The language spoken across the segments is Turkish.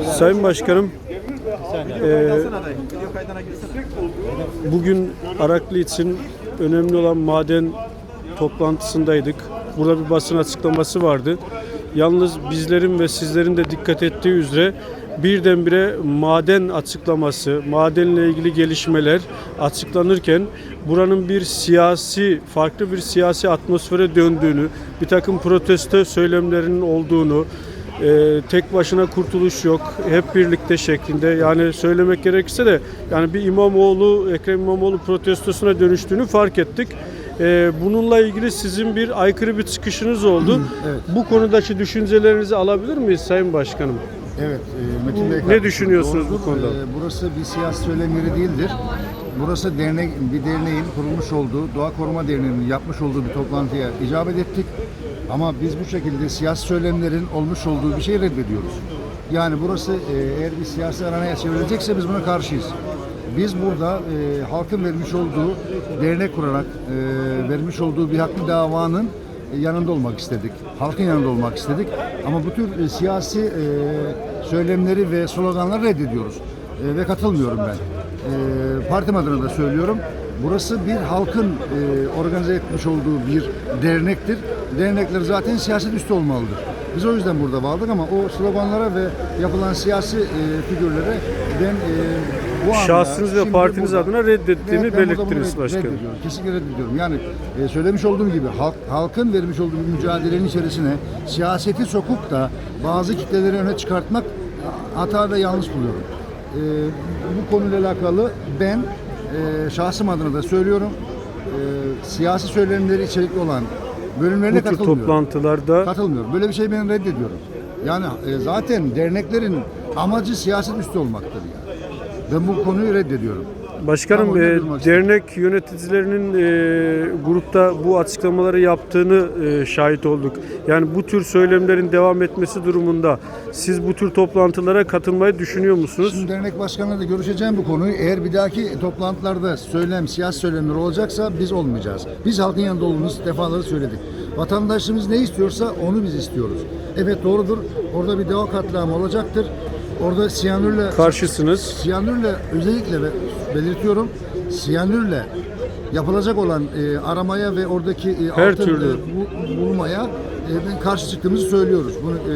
Sayın Başkanım, eee, bugün Araklı için önemli olan maden toplantısındaydık. Burada bir basın açıklaması vardı. Yalnız bizlerin ve sizlerin de dikkat ettiği üzere birdenbire maden açıklaması, madenle ilgili gelişmeler açıklanırken buranın bir siyasi, farklı bir siyasi atmosfere döndüğünü, bir takım protesto söylemlerinin olduğunu, ee, tek başına kurtuluş yok. Hep birlikte şeklinde. Yani söylemek gerekirse de yani bir İmamoğlu, Ekrem İmamoğlu protestosuna dönüştüğünü fark ettik. Ee, bununla ilgili sizin bir aykırı bir çıkışınız oldu. evet. Bu konudaki düşüncelerinizi alabilir miyiz Sayın Başkanım? Evet, e, Metin Bey. Ne düşünüyorsunuz bu konuda? E, burası bir siyasi söylem yeri değildir. Burası dernek, bir derneğin kurulmuş olduğu, Doğa Koruma Derneği'nin yapmış olduğu bir toplantıya icabet ettik. Ama biz bu şekilde siyasi söylemlerin olmuş olduğu bir şeyi reddediyoruz. Yani burası e, eğer bir siyasi aranaya çevrilecekse biz buna karşıyız. Biz burada e, halkın vermiş olduğu, dernek kurarak e, vermiş olduğu bir haklı davanın yanında olmak istedik. Halkın yanında olmak istedik. Ama bu tür e, siyasi e, söylemleri ve sloganları reddediyoruz. E, ve katılmıyorum ben. E, partim adına da söylüyorum. Burası bir halkın e, organize etmiş olduğu bir dernektir. Dernekler zaten siyaset üstü olmalıdır. Biz o yüzden burada vardık ama o sloganlara ve yapılan siyasi e, figürlere ben e, bu anda Şahsınız ve şimdi partiniz burada- adına reddettiğini Evet, ben burada bunu belirttiniz red- başkanım. reddediyorum. Kesinlikle reddediyorum. Yani e, söylemiş olduğum gibi halk, halkın vermiş olduğu bir mücadelenin içerisine siyaseti sokup da bazı kitleleri öne çıkartmak hata ve yanlış buluyorum. E, bu konuyla alakalı ben e, şahsım adına da söylüyorum. E, siyasi söylemleri içerikli olan bölümlerine Bu tür katılmıyorum. toplantılarda Katılmıyorum. Böyle bir şey ben reddediyorum. Yani e, zaten derneklerin amacı siyaset üstü olmaktır yani. Ben bu konuyu reddediyorum. Başkanım e, dernek yöneticilerinin e, grupta bu açıklamaları yaptığını e, şahit olduk. Yani bu tür söylemlerin devam etmesi durumunda siz bu tür toplantılara katılmayı düşünüyor musunuz? Şimdi dernek başkanıyla da görüşeceğim bu konuyu. Eğer bir dahaki toplantılarda söylem, siyasi söylemler olacaksa biz olmayacağız. Biz halkın yanında olduğumuzu defaları söyledik. Vatandaşımız ne istiyorsa onu biz istiyoruz. Evet doğrudur. Orada bir deva katliamı olacaktır. Orada siyanürle Karşısınız. siyanürle özellikle ve belirtiyorum siyanürle yapılacak olan e, aramaya ve oradaki e, Her altın, türlü. e, bu- bulmaya e, karşı çıktığımızı söylüyoruz. Bunu e,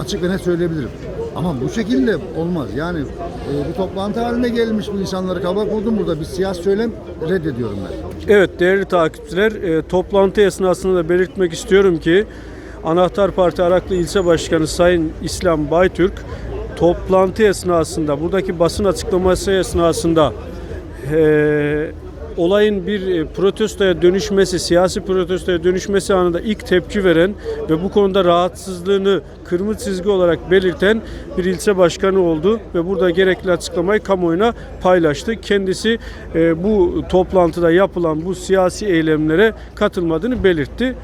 açık ve net söyleyebilirim. Ama bu şekilde olmaz. Yani e, bir toplantı haline gelmiş bu insanları kabak buldum burada. Bir siyasi söylem reddediyorum ben. Evet değerli takipçiler e, toplantı esnasında da belirtmek istiyorum ki Anahtar Parti Araklı İlçe Başkanı Sayın İslam Baytürk toplantı esnasında buradaki basın açıklaması esnasında e, olayın bir e, protestoya dönüşmesi, siyasi protestoya dönüşmesi anında ilk tepki veren ve bu konuda rahatsızlığını kırmızı çizgi olarak belirten bir ilçe başkanı oldu ve burada gerekli açıklamayı kamuoyuna paylaştı. Kendisi e, bu toplantıda yapılan bu siyasi eylemlere katılmadığını belirtti.